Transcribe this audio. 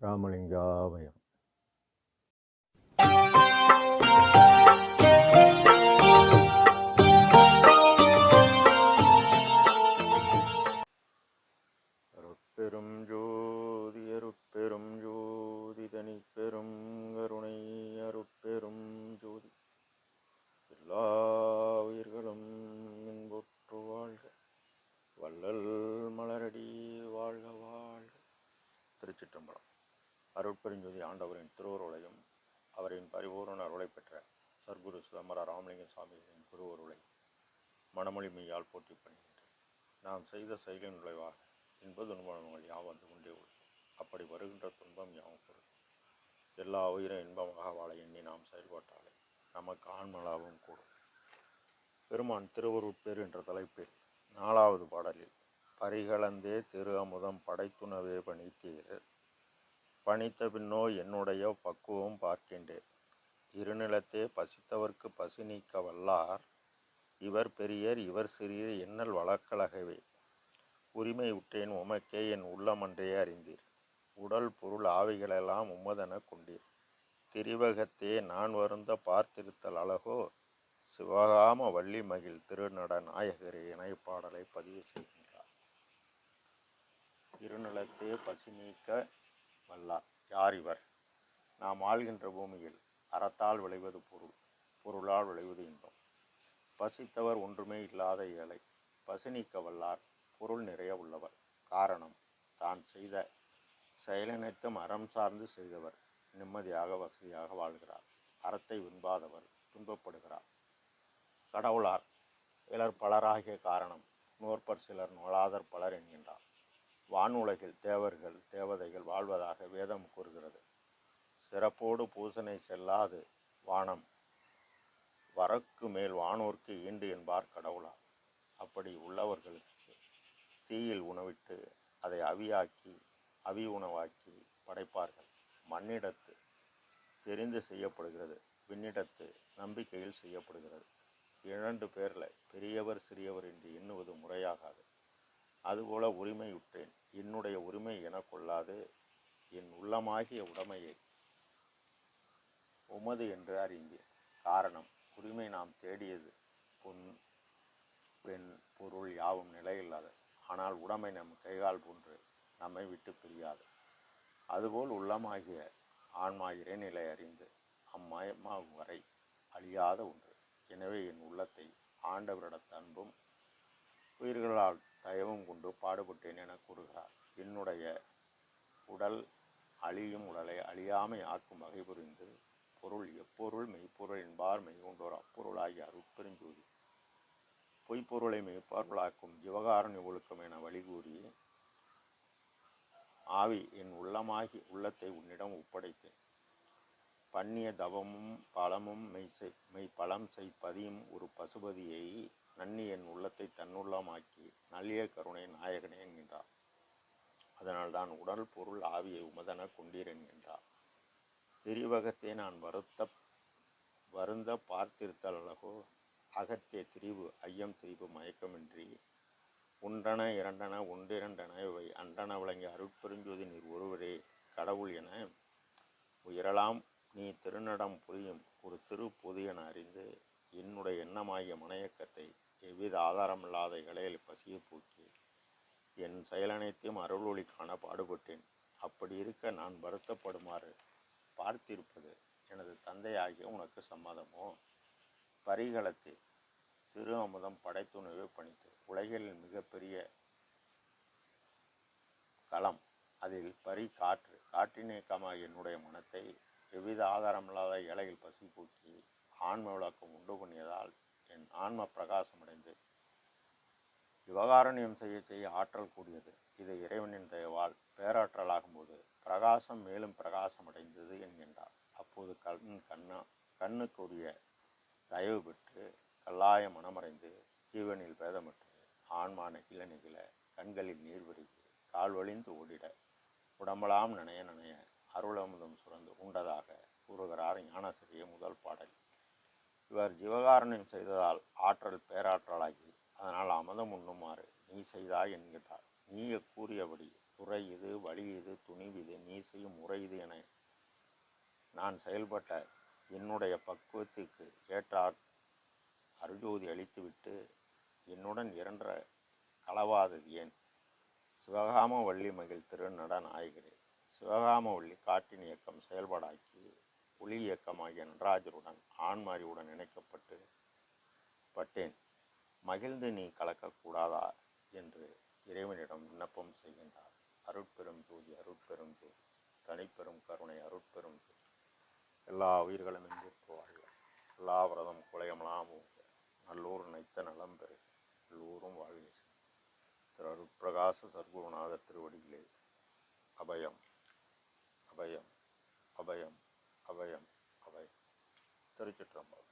ராமலிங்காபயம் அருட்பெரும் அருட்பெருஞ்சோதி ஆண்டவரின் திருவருளையும் அவரின் பரிபூரண அருளை பெற்ற சர்க்குரு சிதம்பர ராமலிங்க சுவாமிகளின் குருவருளை மனமொழி மெய்யால் போற்றி பணிகின்றேன். நாம் செய்த செயலின் விளைவாக இன்ப துன்பங்கள் யாவும் வந்து கொண்டே உள்ளது. அப்படி வருகின்ற துன்பம் யாவும் பொருள். எல்லா உயிரும் இன்பமாக வாழ எண்ணி நாம் செயல்பட்டாலே நமக்கு ஆன்மலாவும் கூடும். பெருமான் திருவருட்பேர் என்ற பணித்த பின்னோ என்னுடைய பக்குவம் பார்க்கின்றேன். இருநிலத்தே பசித்தவர்க்கு பசி நீக்க வல்லார் இவர் பெரியர் இவர் சிறியர் என்னல் வழக்கலகவே உரிமை விட்டேன் உமக்கே என் உள்ளமன்றே அறிந்தீர். உடல் பொருள் ஆவிகளெல்லாம் உம்மதென கொண்டீர். திரிவகத்தே நான் வருந்த பார்த்திருத்தல் அழகோ சிவகாம வள்ளி மகிழ் திருநட நாயகரே இணைப்பாடலை பாடலை பதிவு செய்கின்றார். இருநிலத்தே பசி நீக்க வல்லார் யார் இவர் நாம் ஆள்கின்ற பூமியில் அறத்தால் விளைவது பொருள் பொருளால் விளைவது இன்பம். பசித்தவர் ஒன்றுமே இல்லாத ஏழை பசி நீக்க வல்லார் பொருள் நிறைய உள்ளவர். காரணம் தான் செய்த செயலனைத்தும் அறம் சார்ந்து செய்தவர் நிம்மதியாக வசதியாக வாழ்கிறார். அறத்தை விரும்பாதவர் துன்பப்படுகிறார். கடவுளார் இலர் பலராகிய காரணம் நோற்பர் சிலர் நோளாதர் பலர் என்கின்றார். வானுலகில் தேவர்கள் தேவதைகள் வாழ்வதாக வேதம் கூறுகிறது. சிறப்போடு பூசனை செல்லாது வானம். வரக்கு மேல் வானோர்க்கு ஈண்டு என்பார் கடவுளார் அப்படி உள்ளவர்களுக்கு தீயில் உணவிட்டு அதை அவியாக்கி அவி உணவாக்கி படைப்பார்கள். மண்ணிடத்து தெரிந்து செய்யப்படுகிறது. விண்ணிடத்து நம்பிக்கையில் செய்யப்படுகிறது. இரண்டு பேரில் பெரியவர் சிறியவர் என்று எண்ணுவது முறையாகாது. அதுபோல உரிமையுற்றேன். என்னுடைய உரிமை என கொள்ளாது. என் உள்ளமாகிய உடைமையை உமது என்று அறிந்தேன் காரணம் உரிமை நாம் தேடியது பொன் பெண் பொருள் யாவும் நிலையில்லாத. ஆனால் உடைமை நம் கைகால் போன்று நம்மை விட்டு பிரியாது. அதுபோல் உள்ளமாகிய ஆன்மா இறைநிலை அறிந்து அம்மயமாகும் வரை அழியாத ஒன்று. எனவே என் உள்ளத்தை ஆண்டவரிடத்த அன்பும் உயிர்களால் தயவும் கொண்டு பாடுபட்டேன் என கூறுகிறார். என்னுடைய உடல் அழியும் உடலை அழியாமை ஆக்கும் வகை புரிந்து பொருள் எப்பொருள் மெய்ப்பொருள் என்பார் மெய்கொண்டோர் அப்பொருளாகிய அருட்பெருஞ்சோதி. பொய்ப்பொருளை மெய்ப்பொருளாக்கும் ஜீவகாரணி ஒழுக்கம் என வழிகூறி ஆவி என் உள்ளமாகி உள்ளத்தை உன்னிடம் ஒப்படைத்தேன். பண்ணிய தவமும் பழமும் மெய் செய் மெய் பழம் செய் பதியும் ஒரு பசுபதியை நன்னி என் உள்ளத்தை தன்னுள்ளமாக்கி நல்லிய கருணை நாயகனே என்கின்றார். அதனால்தான் உடல் பொருள் ஆவியை உமதன கொண்டீர் என்கின்றார். திரிவகத்தை நான் வருத்த வருந்த பார்த்திருத்தல் அழகோ அகத்திய திரிவு ஐயம் திரிவு மயக்கமின்றி ஒன்றன இரண்டன ஒன்றிரண்டன இவை அண்டன விளங்கிய அருட்பெருஞ்சோதி நீர் ஒருவரே கடவுள் என உயரலாம். நீ திருநடம் புரியும் ஒரு திரு பொது என அறிந்து என்னுடைய எண்ணமாகிய மனைய ஆதாரமில்லாத இலையில் பசியை போக்கி என் செயலனைத்தையும் அருளொளி காண பாடுபட்டேன். அப்படி இருக்க நான் வருத்தப்படுமாறு பார்த்திருப்பது எனது தந்தையாகிய உனக்கு சம்மதமோ? பரிகலத்தை திரு அமுதம் படைத்துணவை பணித்து உலகில் மிகப்பெரிய களம். அதில் பரி காற்று காற்றினேக்கமாக என்னுடைய மனத்தை எவ்வித ஆதாரமில்லாத இலையில் பசி போக்கி ஆன்ம விளக்கம் உண்டு பண்ணியதால் என் ஆன்ம பிரகாசமடைந்து விவகாரணியம் செய்ய செய்ய ஆற்றல் கூடியது. இது இறைவனின் தயவால் பேராற்றலாகும்போது பிரகாசம் மேலும் பிரகாசமடைந்தது என்கின்றார். அப்போது கண் கண்ணா கண்ணுக்குரிய தயவு பெற்று கல்லாய மனமறைந்து ஜீவனில் பேதமிட்டு ஆன்மா நெகிழ நெகிழ கண்களில் நீர் விரிந்து கால் வழிந்து ஓடிட உடம்பலாம் நனைய நனைய அருளமுதம் சுரந்து உண்டதாக கூறுகிறார் ஞானசிறிய முதல் பாடல். இவர் ஜீவகாரணம் செய்ததால் ஆற்றல் பேராற்றலாகி அதனால் அமதம் உண்ணுமாறு நீ செய்தாய் என்கிறார். நீய கூறியபடி துறை இது வழி இது துணிவு இது நீ செய்யும் முறை இது என நான் செயல்பட்ட என்னுடைய பக்குவத்துக்கு ஏற்றார் அருஜோதி அளித்துவிட்டு என்னுடன் இரண்ட களவாதது ஏன்? சிவகாம வள்ளி மகிழ் திருநட நாயகரே சிவகாம வள்ளி காட்டின் இயக்கம் செயல்பாடாக்கி ஒளி இயக்கமாகிய நடராஜருடன் ஆண்மாரியுடன் இணைக்கப்பட்டு பட்டேன் மகிழ்ந்து நீ கலக்கக்கூடாதா என்று இறைவனிடம் விண்ணப்பம் செய்கின்றார். அருட்பெரும் ஜோதி அருட்பெரும் ஜோதி தனிப்பெரும் கருணை அருட்பெரும் ஜோதி எல்லா உயிர்களும் இன்புற்று வாழ்க. எல்லா விரதம் குலையமெல்லாம் நல்லூர் நைத்த நலம் பெறு எல்லோரும் வாழ்க திரு அருட்பிரகாச சர்க்குருநாதர் திருவடிகளே அபயம் அபயம் அபயம் அபயம் அபயம் திருச்சிற்றம்பலம்